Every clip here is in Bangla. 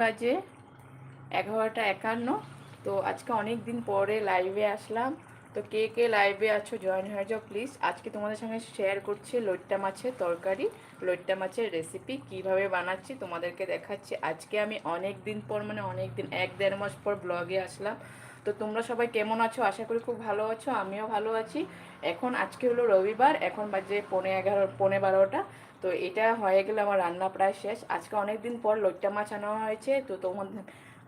বাজে এগারোটা একান্ন। তো আজকে অনেক দিন পরে লাইভে আসলাম। তো কে কে লাইভে আছো জয়েন হয়ে যাও প্লিজ আজকে তোমাদের সঙ্গে শেয়ার করছি লইট্টা মাছের তরকারি লইট্টা মাছের রেসিপি কীভাবে বানাচ্ছি তোমাদেরকে দেখাচ্ছি। আজকে আমি অনেক দিন পর মানে অনেক দিন, এক দেড় মাস পর ব্লগে আসলাম। তো তোমরা সবাই কেমন আছো? আশা করি খুব ভালো আছো, আমিও ভালো আছি। এখন আজকে হলো রবিবার, এখন বাজে পৌনে এগারো, পনে বারোটা। তো এটা হয়ে গেলে আমার রান্না প্রায় শেষ। আজকে অনেক দিন পর লইট্টা মাছ আনা হয়েছে, তো তোমাদের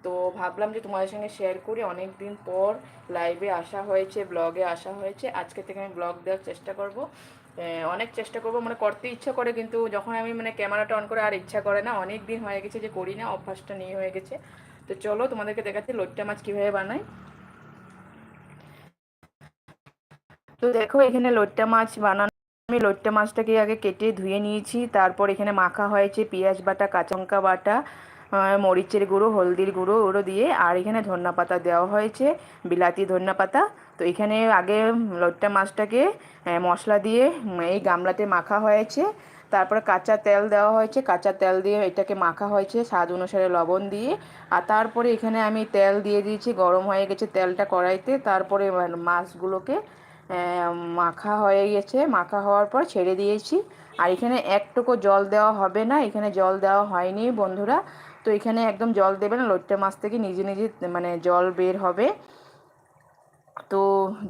তো ভাবলাম যে তোমাদের সঙ্গে শেয়ার করি। অনেক দিন পর লাইভে আসা হয়েছে ব্লগে আসা হয়েছে। আজকে থেকে আমি ব্লগ দেওয়ার চেষ্টা করব। অনেক চেষ্টা করব মানে করতে ইচ্ছা করে, কিন্তু যখন আমি মানে ক্যামেরাটা অন করে আর ইচ্ছা করে না অনেক দিন হয়ে গেছে যে করি না, অভ্যাসটা নিয়ে হয়ে গেছে। তো চলো তোমাদেরকে দেখাচ্ছি লইট্টা মাছ কীভাবে বানাই তো দেখো এখানে লইট্টা মাছ বানানো, আমি লইট্টা মাছটাকে আগে কেটে ধুয়ে নিয়েছি, তারপর এখানে মাখা হয়েছে পেঁয়াজ বাটা কাঁচা লঙ্কা বাটা মরিচের গুঁড়ো, হলদির গুঁড়ো ওগুলো দিয়ে, আর এখানে ধন্যা পাতা দেওয়া হয়েছে, বিলাতি ধন্যা পাতা। তো এখানে আগে লইট্টা মাছটাকে মশলা দিয়ে এই গামলাতে মাখা হয়েছে তারপরে কাঁচা তেল দেওয়া হয়েছে। কাঁচা তেল দিয়ে এটাকে মাখা হয়েছে স্বাদ অনুসারে লবণ দিয়ে। আর তারপরে এখানে আমি তেল দিয়ে দিয়েছি, গরম হয়ে গেছে তেলটা কড়াইতে। তারপরে মাছগুলোকে মাখা হয়ে গেছে। মাখা হওয়ার পর ছেড়ে দিয়েছি। আর এখানে একটুকু জল দেওয়া হবে না, এখানে জল দেওয়া হয়নি বন্ধুরা। তো এখানে একদম জল দেবে না লোট্টা মাছ থেকে নিজে নিজে মানে জল বের হবে। তো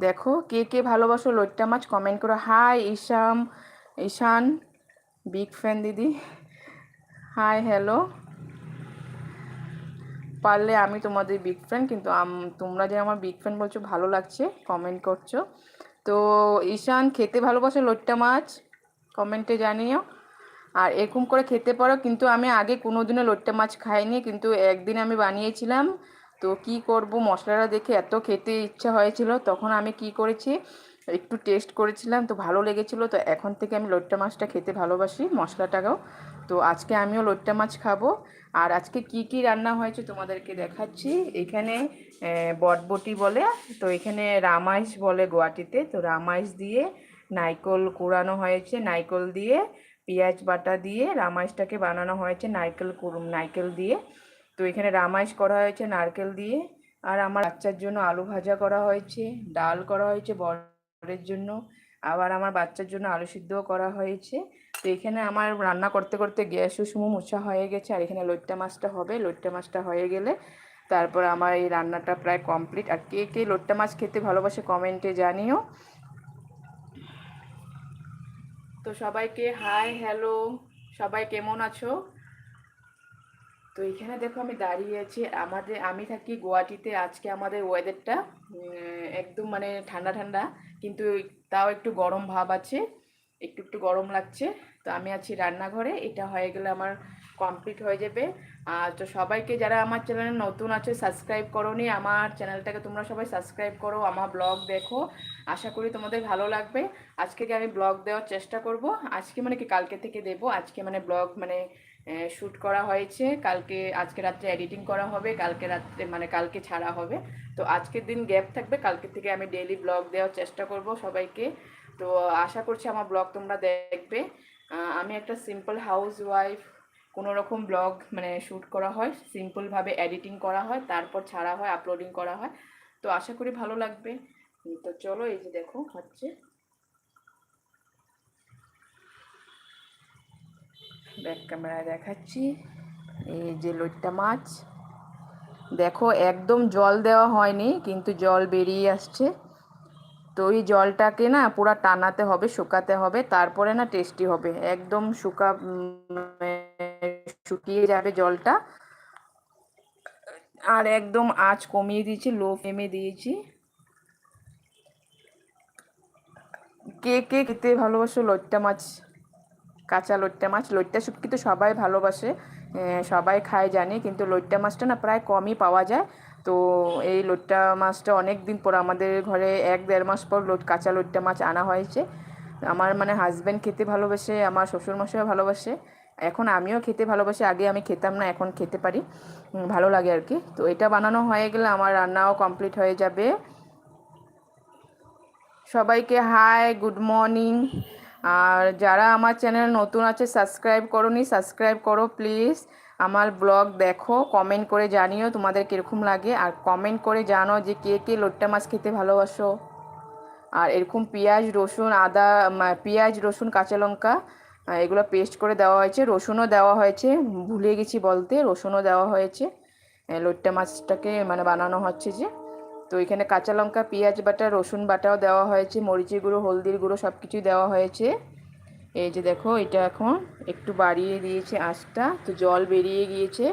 দেখো কে কে ভালোবাসো লোট্টা মাছ, কমেন্ট করো। হাই ইশাম ঈশান। বিগ ফ্যান দিদি। হাই হ্যালো পারলে আমি তোমাদের বিগ ফ্যান কিন্তু তোমরা যে আমার বিগ ফ্যান বলছো, ভালো লাগছে। কমেন্ট করছ। তো ঈশান, খেতে ভালোবাসে লোট্টা মাছ? কমেন্টে জানিও। আর এরকম করে খেতে পারো, কিন্তু আমি আগে কোনো দিনও লোট্টা মাছ খাইনি, কিন্তু একদিন আমি বানিয়েছিলাম। তো কি করব, মশলাটা দেখে এত খেতে ইচ্ছা হয়েছিল, তখন আমি কি করেছি একটু টেস্ট করেছিলাম, তো ভালো লেগেছিলো। তো এখন থেকে আমি লোট্টা মাছটা খেতে ভালোবাসি, মশলাটাকেও। তো আজকে আমিও লোট্টা মাছ খাব। আর আজকে কি কি রান্না হয়েছে তোমাদেরকে দেখাচ্ছি। এখানে বটবটি বলে, তো এখানে রামাইশ বলে গুয়াহাটিতে তো রামাইশ দিয়ে নাইকল কোরানো হয়েছে, নাইকল দিয়ে পেঁয়াজ বাটা দিয়ে রামাইশটাকে বানানো হয়েছে, নারকেল নারকেল দিয়ে। তো এখানে রামাইশ করা হয়েছে, নারকেল দিয়ে। আর আমার বাচ্চার জন্য আলু ভাজা করা হয়েছে, ডাল করা হয়েছে বরের জন্য, আবার আমার বাচ্চার জন্য আলু সিদ্ধও করা হয়েছে। তো এখানে আমার রান্না করতে করতে গ্যাসও সুমো মোছা হয়ে গেছে, আর এখানে লইট্টা মাছটা হবে। লইট্টা মাছটা হয়ে গেলে তারপর আমার এই রান্নাটা প্রায় কমপ্লিট। আর কে কে লোট্টা মাছ খেতে ভালোবাসে কমেন্টে জানিও। তো সবাইকে হাই, হ্যালো, সবাই কেমন আছো? তো এখানে দেখো আমি দাঁড়িয়ে আছি। আমাদের, আমি থাকি গুয়াহাটিতে। আজকে আমাদের ওয়েদারটা একদম মানে ঠান্ডা ঠান্ডা। কিন্তু তাও একটু গরম ভাব আছে, একটু একটু গরম লাগছে। তো আমি আছি রান্নাঘরে, এটা হয়ে গেলে আমার কমপ্লিট হয়ে যাবে। আর তো সবাইকে যারা আমার চ্যানেলে নতুন আছে সাবস্ক্রাইব করো নি আমার চ্যানেলটাকে তোমরা সবাই সাবস্ক্রাইব করো, আমার ব্লগ দেখো। আশা করি তোমাদের ভালো লাগবে। আজকে আমি ব্লগ দেওয়ার চেষ্টা করব, আজকে মানে কি কালকে থেকে দেব, আজকে মানে ব্লগ মানে শ্যুট করা হয়েছে। কালকে, আজকে রাত্রে এডিটিং করা হবে। কালকে রাত্রে মানে কালকে ছাড়া হবে। তো আজকের দিন গ্যাপ থাকবে। কালকে থেকে আমি ডেলি ব্লগ দেওয়ার চেষ্টা করব সবাইকে। তো আশা করছি আমার ব্লগ তোমরা দেখবে। আমি একটা সিম্পল হাউস ওয়াইফ কোনো রকম ব্লগ মানে শ্যুট করা হয়। সিম্পলভাবে এডিটিং করা হয়। তারপর ছাড়া হয় আপলোডিং করা হয়। তো আশা করি ভালো লাগবে। তো চলো, এই যে দেখো, হচ্ছে। ব্যাক ক্যামেরায় দেখাচ্ছি। এই যে লইট্টা মাছ। দেখো, একদম জল দেওয়া হয়নি, কিন্তু জল বেরিয়ে আসছে। তো ওই জলটাকে না পুরা টানাতে হবে, শুকাতে হবে, তারপরে না টেস্টি হবে। একদম শুকা শুকিয়ে যাবে জলটা। আর একদম আঁচ কমিয়ে দিয়েছি, লো ফ্লেমে দিয়েছি। কে কে খেতে ভালোবাসো লইট্টা মাছ? কাঁচা লইট্টা মাছ, লইট্টা শুটকি তো সবাই ভালোবাসে সবাই খায় জানি, কিন্তু লইট্টা মাছটা না প্রায় কমই পাওয়া যায়। তো এই লোট্টা মাছটা অনেক দিন পর আমাদের ঘরে এক দেড় মাস পর লোট কাঁচা লোট্টা মাছ আনা হয়েছে। আমার মানে হাজব্যান্ড খেতে ভালোবাসে, আমার শ্বশুরমশাইও ভালোবাসে। এখন আমিও খেতে ভালোবাসি, আগে আমি খেতাম না, এখন খেতে পারি। ভালো লাগে আর কি। তো এটা বানানো হয়ে গেলে আমার রান্নাও কমপ্লিট হয়ে যাবে। সবাইকে হাই গুড মর্নিং আর যারা আমার চ্যানেল নতুন আছে সাবস্ক্রাইব করো নি সাবস্ক্রাইব করো প্লিজ আমার ব্লগ দেখো কমেন্ট করে জানিও তোমাদের কীরকম লাগে। আর কমেন্ট করে জানো যে কে কে লোট্টা মাছ খেতে ভালোবাসো। আর এরকম পেঁয়াজ, রসুন, আদা পেঁয়াজ, রসুন, কাঁচা লঙ্কা এগুলো পেস্ট করে দেওয়া হয়েছে। রসুনও দেওয়া হয়েছে, ভুলে গেছি বলতে, রসুনও দেওয়া হয়েছে। লোট্টা মাছটাকে মানে বানানো হচ্ছে যে। তো এখানে কাঁচা লঙ্কা, পেঁয়াজ বাটা, রসুন বাটাও দেওয়া হয়েছে, মরিচের গুঁড়ো, হলদির গুঁড়ো সব কিছুই দেওয়া হয়েছে। এই যে দেখো, এটা এখন একটু বাড়িয়ে দিয়েছে আঁচটা, তো জল বেরিয়ে গিয়েছে।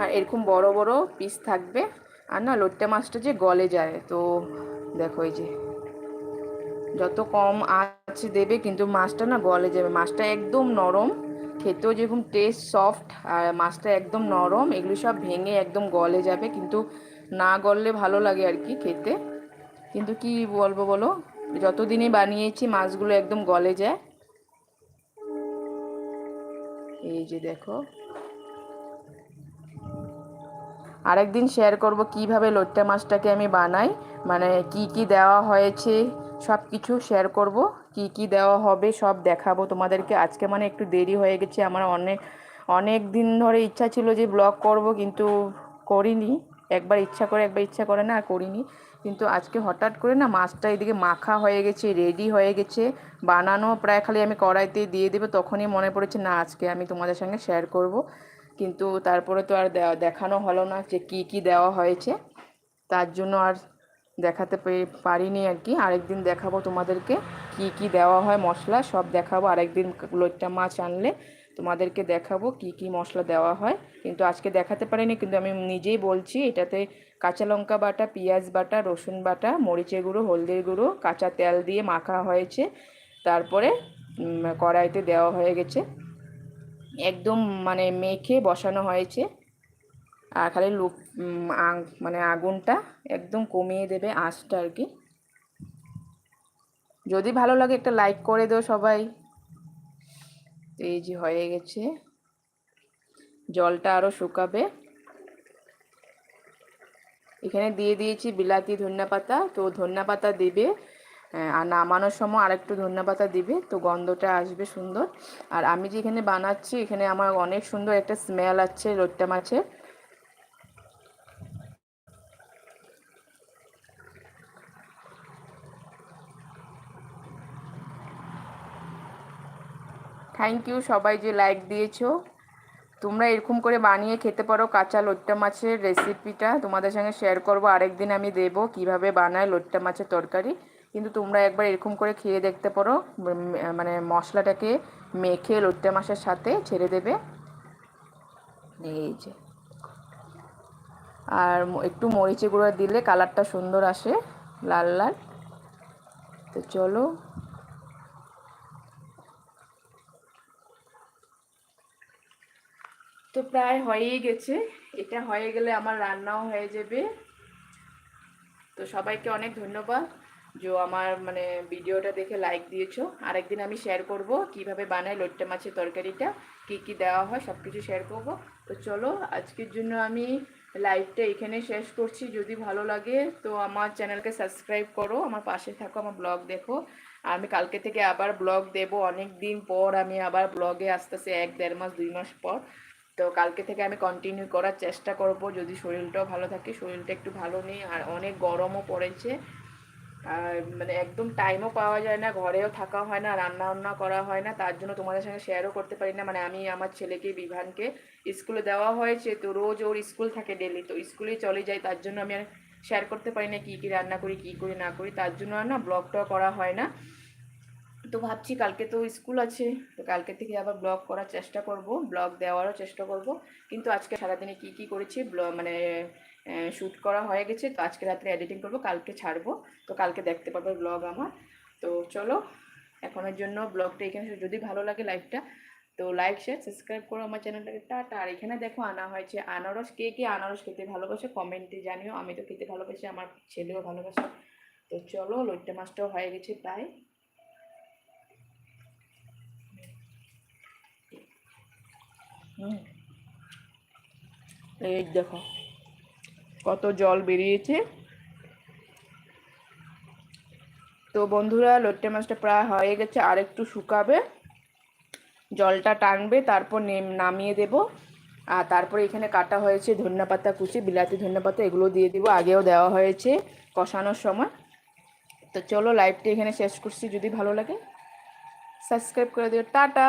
আর এরকম বড় বড় পিস থাকবে। আর না, লোট্টা মাছটা যে গলে যায়, তো দেখো এই যে, যত কম আঁচ দেবে, কিন্তু মাছটা না গলে যাবে। মাছটা একদম নরম, খেতেও যেরকম টেস্ট সফট আর মাছটা একদম নরম, এগুলো সব ভেঙে একদম গলে যাবে, কিন্তু না গললে ভালো লাগে আর কি খেতে। কিন্তু কি বলব বলো, যতদিনই বানিয়েছি মাছগুলো একদম গলে যায়। এই যে দেখো। আরেকদিন শেয়ার করব কীভাবে লোট্টা মাছটাকে আমি বানাই মানে কি কি দেওয়া হয়েছে সব কিছু শেয়ার করব, কি কি দেওয়া হবে সব দেখাবো তোমাদেরকে। আজকে মানে একটু দেরি হয়ে গেছে, আমার অনেক অনেক দিন ধরে ইচ্ছা ছিল যে ব্লগ করব, কিন্তু করিনি। একবার ইচ্ছা করে, একবার ইচ্ছা করে না, আর করিনি। কিন্তু আজকে হঠাৎ করে না মাছটা এদিকে মাখা হয়ে গেছে রেডি হয়ে গেছে। বানানো প্রায় খালি আমি কড়াইতে দিয়ে দেবো, তখনই মনে পড়েছে, না, আজকে আমি তোমাদের সঙ্গে শেয়ার করব। কিন্তু তারপরে তো আর দেখানো হলো না যে কি কি দেওয়া হয়েছে। তার জন্য আর দেখাতে পারিনি আর কি। আরেকদিন দেখাবো তোমাদেরকে কি কি দেওয়া হয় মশলা, সব দেখাবো। আরেকদিন লোটটা মাছ আনলে তোমাদেরকে দেখাবো কি কি মশলা দেওয়া হয়। কিন্তু আজকে দেখাতে পারিনি, কিন্তু আমি নিজেই বলছি, এটাতে কাঁচা লঙ্কা বাটা, পেঁয়াজ বাটা, রসুন বাটা, মরিচের গুঁড়ো, হলদির গুঁড়ো, কাঁচা তেল দিয়ে মাখা হয়েছে। তারপরে কড়াইতে দেওয়া হয়ে গেছে। একদম মানে মেখে বসানো হয়েছে। আর খালি লুপ মানে আগুনটা একদম কমিয়ে দেবে আঁচটা আর কি। যদি ভালো লাগে একটা লাইক করে দেও সবাই। এই যে হয়ে গেছে। জলটা আরও শুকাবে। এখানে দিয়ে দিয়েছি বিলাতি ধনিয়া পাতা। তো ধনিয়া পাতা দেবে। আর নামানোর সময় আরেকটু ধনিয়া পাতা দিবে। তো গন্ধটা আসবে সুন্দর। আর আমি যে এখানে বানাচ্ছি, এখানে আমার অনেক সুন্দর একটা স্মেল আছে লোট্টা মাছের থ্যাংক ইউ সবাই যে লাইক দিয়েছ। তোমরা এরকম করে বানিয়ে খেতে পারো কাঁচা লোট্টা মাছের রেসিপিটা তোমাদের সঙ্গে শেয়ার করব, আরেকদিন আমি দেবো কীভাবে বানায় লোট্টা মাছের তরকারি। কিন্তু তোমরা একবার এরকম করে খেয়ে দেখতে পারো মানে মশলাটাকে মেখে লোট্টা মাছের সাথে ছেড়ে দেবে। এই যে। আর একটু মরিচে গুঁড়ো দিলে কালারটা সুন্দর আসে, লাল লাল। তো চলো তো প্রায় হয়েই গেছে। এটা হয়ে গেলে আমার রান্নাও হয়ে যাবে। তো সবাইকে অনেক ধন্যবাদ। যে আমার মানে ভিডিওটা দেখে লাইক দিয়েছ। আরেকদিন আমি শেয়ার করব কীভাবে বানাই লোট্টা মাছের তরকারিটা, কি কি দেওয়া হয় সব কিছু শেয়ার করব। তো চলো, আজকের জন্য আমি লাইভটা এখানে শেষ করছি। যদি ভালো লাগে, তো আমার চ্যানেলকে সাবস্ক্রাইব করো। আমার পাশে থাকো, আমার ব্লগ দেখো। আমি কালকে থেকে আবার ব্লগ দেব। অনেক দিন পর আমি আবার ব্লগে আস্তে আস্তে এক দেড় মাস, দুই মাস পর। তো কালকে থেকে আমি কন্টিনিউ করার চেষ্টা করব। যদি শরীরটাও ভালো থাকে, শরীরটা একটু ভালো নেই আর অনেক গরমও পড়েছে। আর মানে একদম টাইমও পাওয়া যায় না, ঘরেও থাকা হয় না রান্না বান্না করা হয় না। তার জন্য তোমাদের সঙ্গে শেয়ারও করতে পারি না। মানে আমি আমার ছেলেকে, বিভানকে স্কুলে দেওয়া হয়েছে। তো রোজ ওর স্কুল থাকে ডেলি তো স্কুলেই চলে যাই তার জন্য আমি আর শেয়ার করতে পারি না কী কী রান্না করি, কী করি না করি। তার জন্য আর না ব্লগটাও করা হয় না। তো ভাবছি কালকে তো স্কুল আছে, তো কালকে থেকে আবার ব্লগ করার চেষ্টা করব, ব্লগ দেওয়ারও চেষ্টা করব। কিন্তু আজকে সারাদিনে কি কি করেছি মানে শ্যুট করা হয়ে গেছে, তো আজকে রাত্রে এডিটিং করব, কালকে ছাড়বো। তো কালকে দেখতে পারবে ব্লগ আমার। তো চলো, এখনের জন্য ব্লগটা এখানে যদি ভালো লাগে লাইভটা তো লাইক শেয়ার সাবস্ক্রাইব করো আমার চ্যানেলটাকে। টাটা। আর এখানে দেখো আনা হয়েছে আনারস। কে কে আনারস খেতে ভালোবাসে কমেন্টে জানিও। আমি তো খেতে ভালোবাসি, আমার ছেলেও ভালোবাসে। তো চলো লোট্টা মাছটাও হয়ে গেছে প্রায়। এই দেখো, কত জল বেরিয়েছে। তো বন্ধুরা, লোট্টে মাছটা প্রায় হয়ে গেছে, আর একটু শুকাবে। জলটা টানবে, তারপর নামিয়ে দেব। আর তারপরে এখানে কাটা হয়েছে ধনিয়া পাতা কুচি, বিলাতি ধনিয়া পাতা, এগুলো দিয়ে দিব। আগেও দেওয়া হয়েছে কষানোর সময়। তো চলো, লাইভটা এখানে শেষ করছি। যদি ভালো লাগে, সাবস্ক্রাইব করে দিও। টাটা!